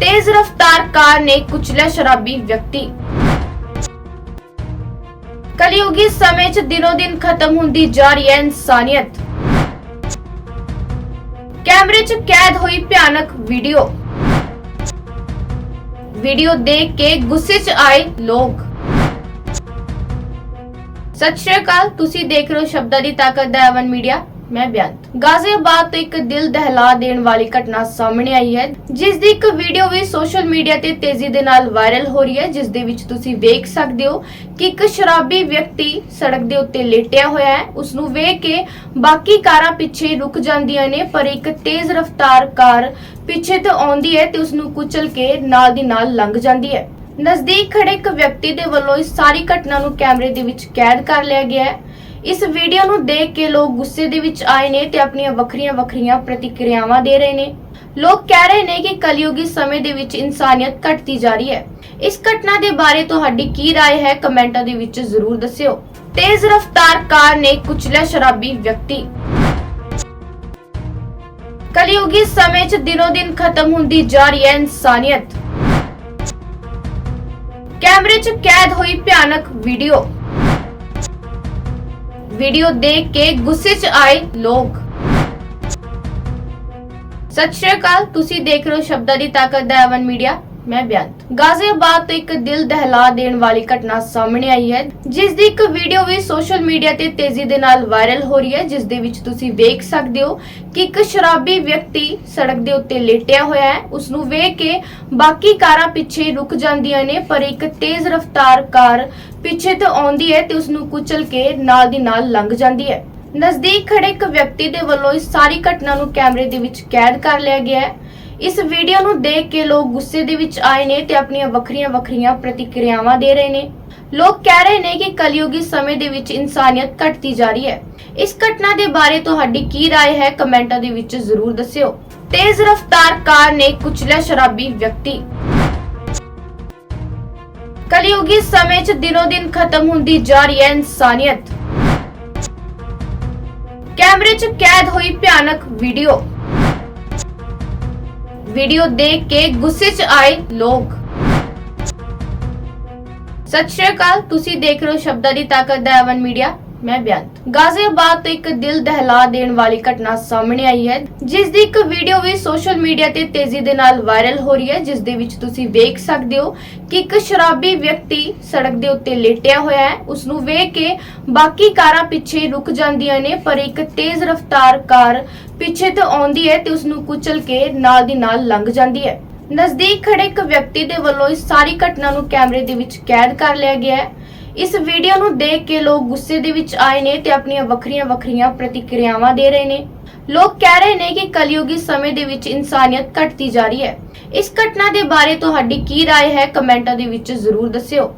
ਤੇਜ਼ ਰਫ਼ਤਾਰ ਕਾਰ ਨੇ ਕੁਚਲਿਆ ਸ਼ਰਾਬੀ ਵਿਅਕਤੀ। ਕਲਯੁਗੀ ਸਮੇਂ 'ਚ ਦਿਨੋ ਦਿਨ ਖਤਮ ਹੁੰਦੀ ਜਾ ਰਹੀ ਹੈ ਇਨਸਾਨੀਅਤ। ਕੈਮਰੇ 'ਚ ਕੈਦ ਹੋਈ ਭਿਆਨਕ ਵੀਡੀਓ। ਵੀਡੀਓ ਦੇਖ ਕੇ ਗੁੱਸੇ 'ਚ ਆਏ ਲੋਕ। ਸਤਿ ਸ਼੍ਰੀ ਅਕਾਲ, ਤੁਸੀਂ ਦੇਖ ਰਹੇ ਹੋ ਸ਼ਬਦਾਂ ਦੀ ਤਾਕਤ ਦਾ ਐਵਨ ਮੀਡੀਆ। ਮੈਂ ਬਿਆੰਤ ਗਾਜ਼ੀਆਬਾਦ ਤੋਂ ਇੱਕ ਦਿਲ ਦਹਿਲਾ ਦੇਣ ਵਾਲੀ ਘਟਨਾ ਸਾਹਮਣੇ ਆਈ ਹੈ, ਜਿਸ ਦੀ ਇੱਕ ਵੀਡੀਓ ਵੀ ਸੋਸ਼ਲ ਮੀਡੀਆ ਤੇ ਤੇਜ਼ੀ ਦੇ ਨਾਲ ਵਾਇਰਲ ਹੋ ਰਹੀ ਹੈ, ਜਿਸ ਦੇ ਵਿੱਚ ਤੁਸੀਂ ਵੇਖ ਸਕਦੇ ਹੋ ਕਿ ਇੱਕ ਸ਼ਰਾਬੀ ਵਿਅਕਤੀ ਸੜਕ ਦੇ ਉੱਤੇ ਲੇਟਿਆ ਹੋਇਆ ਹੈ। ਉਸ ਨੂੰ ਵੇਖ ਕੇ ਬਾਕੀ ਕਾਰਾਂ ਪਿੱਛੇ ਰੁਕ ਜਾਂਦੀਆਂ ਨੇ, ਪਰ ਇੱਕ ਤੇਜ਼ ਰਫ਼ਤਾਰ ਕਾਰ ਪਿੱਛੇ ਤੋਂ ਆਉਂਦੀ ਹੈ ਤੇ ਉਸ ਨੂੰ ਕੁਚਲ ਕੇ ਨਾਲ ਦੀ ਨਾਲ ਲੰਘ ਜਾਂਦੀ ਹੈ। ਨਜ਼ਦੀਕ ਖੜੇ ਇੱਕ ਵਿਅਕਤੀ ਦੇ ਵੱਲੋਂ ਇਸ ਸਾਰੀ ਘਟਨਾ ਨੂੰ ਕੈਮਰੇ ਦੇ ਵਿੱਚ ਕੈਦ ਕਰ ਲਿਆ ਗਿਆ ਹੈ। ਇਸ ਵੀਡੀਓ ਨੂੰ ਦੇਖ ਕੇ ਲੋਕ ਗੁੱਸੇ ਦੇ ਵਿੱਚ ਆਏ ਨੇ ਤੇ ਆਪਣੀਆਂ ਵੱਖਰੀਆਂ-ਵੱਖਰੀਆਂ ਪ੍ਰਤੀਕਿਰਿਆਵਾਂ ਦੇ ਰਹੇ ਨੇ ਲੋਕ ਕਹਿ ਰਹੇ ਨੇ ਕਿ ਕਲਯੁਗੀ ਸਮੇਂ ਦੇ ਵਿੱਚ ਇਨਸਾਨੀਅਤ ਘਟਦੀ ਜਾ ਰਹੀ ਹੈ ਇਸ ਘਟਨਾ ਦੇ ਬਾਰੇ ਤੁਹਾਡੀ ਕੀ رائے ਹੈ ਕਮੈਂਟਾਂ ਦੇ ਵਿੱਚ ਜ਼ਰੂਰ ਦੱਸਿਓ ਤੇਜ਼ ਰਫ਼ਤਾਰ ਕਾਰ ਨੇ ਕੁਚਲਿਆ ਸ਼ਰਾਬੀ ਵਿਅਕਤੀ ਕਲਯੁਗੀ ਸਮੇਂ 'ਚ ਦਿਨੋ ਦਿਨ ਖਤਮ ਹੁੰਦੀ ਜਾ ਰਹੀ ਹੈ ਇਨਸਾਨੀਅਤ ਕੈਮਰੇ 'ਚ ਕੈਦ ਹੋਈ ਭਿਆਨਕ ਵੀਡੀਓ ਵੀਡੀਓ ਦੇਖ ਕੇ ਗੁੱਸੇ 'ਚ ਆਏ ਲੋਕ। ਸਤਿ ਸ਼੍ਰੀ ਅਕਾਲ, ਤੁਸੀਂ ਦੇਖ ਰਹੇ ਹੋ ਸ਼ਬਦਾਂ ਦੀ ਤਾਕਤ ਦਾ ਐਵਨ ਮੀਡੀਆ। ਮੈਂ ਬਿਆੰਤ ਗਾਜ਼ੀਆਬਾਦ ਤੋਂ ਇੱਕ ਦਿਲ ਦਹਿਲਾ ਦੇਣ ਵਾਲੀ ਘਟਨਾ ਸਾਹਮਣੇ ਆਈ ਹੈ, ਜਿਸ ਦੀ ਇੱਕ ਵੀਡੀਓ ਵੀ ਸੋਸ਼ਲ ਮੀਡੀਆ ਤੇ ਤੇਜ਼ੀ ਦੇ ਨਾਲ ਵਾਇਰਲ ਹੋ ਰਹੀ ਹੈ, ਜਿਸ ਦੇ ਵਿੱਚ ਤੁਸੀਂ ਵੇਖ ਸਕਦੇ ਹੋ ਕਿ ਇੱਕ ਸ਼ਰਾਬੀ ਵਿਅਕਤੀ ਸੜਕ ਦੇ ਉੱਤੇ ਲੇਟਿਆ ਹੋਇਆ ਹੈ। ਉਸ ਨੂੰ ਵੇਖ ਕੇ ਬਾਕੀ ਕਾਰਾਂ ਪਿੱਛੇ ਰੁਕ ਜਾਂਦੀਆਂ ਨੇ, ਪਰ ਇੱਕ ਤੇਜ਼ ਰਫ਼ਤਾਰ ਕਾਰ ਪਿੱਛੇ ਤੋਂ ਆਉਂਦੀ ਹੈ ਤੇ ਉਸ ਨੂੰ ਕੁਚਲ ਕੇ ਨਾਲ ਦੀ ਨਾਲ ਲੰਘ ਜਾਂਦੀ ਹੈ। ਨਜ਼ਦੀਕ ਖੜੇ ਇੱਕ ਵਿਅਕਤੀ ਦੇ ਵੱਲੋਂ ਇਸ ਸਾਰੀ ਘਟਨਾ ਨੂੰ ਕੈਮਰੇ ਦੇ ਵਿੱਚ ਕੈਦ ਕਰ ਲਿਆ ਗਿਆ ਹੈ। ਇਸ ਵੀਡੀਓ ਨੂੰ ਦੇਖ ਕੇ ਲੋਕ ਗੁੱਸੇ ਦੇ ਵਿੱਚ ਆਏ ਨੇ ਤੇ ਆਪਣੀਆਂ ਵੱਖਰੀਆਂ-ਵੱਖਰੀਆਂ ਪ੍ਰਤੀਕਿਰਿਆਵਾਂ ਦੇ ਰਹੇ ਨੇ ਲੋਕ ਕਹਿ ਰਹੇ ਨੇ ਕਿ ਕਲਯੁਗੀ ਸਮੇਂ ਦੇ ਵਿੱਚ ਇਨਸਾਨੀਅਤ ਘਟਦੀ ਜਾ ਰਹੀ ਹੈ ਇਸ ਘਟਨਾ ਦੇ ਬਾਰੇ ਤੁਹਾਡੀ ਕੀ رائے ਹੈ ਕਮੈਂਟਾਂ ਦੇ ਵਿੱਚ ਜ਼ਰੂਰ ਦੱਸਿਓ ਤੇਜ਼ ਰਫ਼ਤਾਰ ਕਾਰ ਨੇ ਕੁਚਲਿਆ ਸ਼ਰਾਬੀ ਵਿਅਕਤੀ ਕਲਯੁਗੀ ਸਮੇਂ 'ਚ ਦਿਨੋ ਦਿਨ ਖਤਮ ਹੁੰਦੀ ਜਾ ਰਹੀ ਹੈ ਇਨਸਾਨੀਅਤ ਕੈਮਰੇ 'ਚ ਕੈਦ ਹੋਈ ਭਿਆਨਕ ਵੀਡੀਓ ਵੀਡੀਓ ਦੇਖ ਕੇ ਗੁੱਸੇ 'ਚ ਆਏ ਲੋਕ ਸਤਿ ਸ਼੍ਰੀ ਅਕਾਲ ਤੁਸੀਂ ਦੇਖ ਰਹੇ ਹੋ ਸ਼ਬਦਾਂ ਦੀ ਤਾਕਤ ਦਾ ਐਵਨ ਮੀਡੀਆ ਮੈਂ ਬਿਆੰਤ ਗਾਜ਼ੀਆਬਾਦ ਤੋਂ ਇੱਕ ਦਿਲ ਦਹਿਲਾ ਦੇਣ ਵਾਲੀ ਘਟਨਾ ਸਾਹਮਣੇ ਆਈ ਹੈ, ਜਿਸ ਦੀ ਇੱਕ ਵੀਡੀਓ ਵੀ ਸੋਸ਼ਲ ਮੀਡੀਆ ਤੇ ਤੇਜ਼ੀ ਦੇ ਨਾਲ ਵਾਇਰਲ ਹੋ ਰਹੀ ਹੈ, ਜਿਸ ਦੇ ਵਿੱਚ ਤੁਸੀਂ ਵੇਖ ਸਕਦੇ ਹੋ ਕਿ ਇੱਕ ਸ਼ਰਾਬੀ ਵਿਅਕਤੀ ਸੜਕ ਦੇ ਉੱਤੇ ਲੇਟਿਆ ਹੋਇਆ ਹੈ। ਉਸ ਨੂੰ ਵੇਖ ਕੇ ਬਾਕੀ ਕਾਰਾਂ ਪਿੱਛੇ ਰੁਕ ਜਾਂਦੀਆਂ ਨੇ, ਪਰ ਇੱਕ ਤੇਜ਼ ਰਫ਼ਤਾਰ ਕਾਰ ਪਿੱਛੇ ਤੋਂ ਆਉਂਦੀ ਹੈ ਤੇ ਉਸ ਨੂੰ ਕੁਚਲ ਕੇ ਨਾਲ ਦੀ ਨਾਲ ਲੰਘ ਜਾਂਦੀ ਹੈ। ਨਜ਼ਦੀਕ ਖੜੇ ਇੱਕ ਵਿਅਕਤੀ ਦੇ ਵੱਲੋਂ ਇਸ ਸਾਰੀ ਘਟਨਾ ਨੂੰ ਕੈਮਰੇ ਦੇ ਵਿੱਚ ਕੈਦ ਕਰ ਲਿਆ ਗਿਆ ਹੈ। ਇਸ ਵੀਡੀਓ ਨੂੰ ਦੇਖ ਕੇ ਲੋਕ ਗੁੱਸੇ ਦੇ ਵਿੱਚ ਆਏ ਨੇ ਤੇ ਆਪਣੀਆਂ ਵੱਖਰੀਆਂ-ਵੱਖਰੀਆਂ ਪ੍ਰਤੀਕਿਰਿਆਵਾਂ ਦੇ ਰਹੇ ਨੇ ਲੋਕ ਕਹਿ ਰਹੇ ਨੇ ਕਿ ਕਲਯੁਗੀ ਸਮੇਂ ਦੇ ਵਿੱਚ ਇਨਸਾਨੀਅਤ ਘਟਦੀ ਜਾ ਰਹੀ ਹੈ ਇਸ ਘਟਨਾ ਦੇ ਬਾਰੇ ਤੁਹਾਡੀ ਕੀ رائے ਹੈ ਕਮੈਂਟਾਂ ਦੇ ਵਿੱਚ ਜ਼ਰੂਰ ਦੱਸਿਓ